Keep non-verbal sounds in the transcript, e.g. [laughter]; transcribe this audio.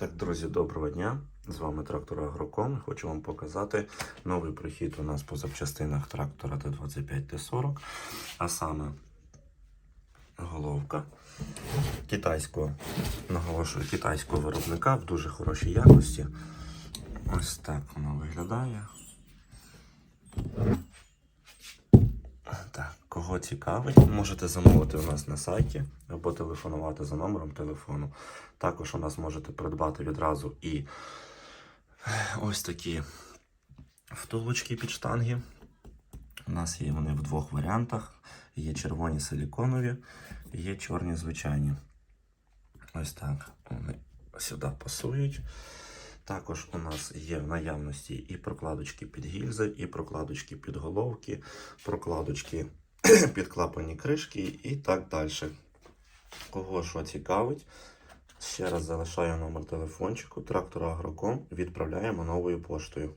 Так, друзі, доброго дня! З вами трактор Агроком. Хочу вам показати новий прихід у нас по запчастинах трактора Т25 Т40, а саме головка китайського, наголошую, китайського виробника в дуже хорошій якості. Ось так воно виглядає. Так, кого цікавить, можете замовити у нас на сайті або телефонувати за номером телефону. Також у нас можете придбати відразу і ось такі втулочки під штанги. У нас є вони в двох варіантах: є червоні силіконові, є чорні звичайні. Ось так вони сюди пасують. Також у нас є в наявності і прокладочки під гільзи, і прокладочки під головки, прокладочки [clears throat] під клапані кришки і так далі. Кого що цікавить, ще раз залишаю номер телефончику трактора Агроком, відправляємо новою поштою.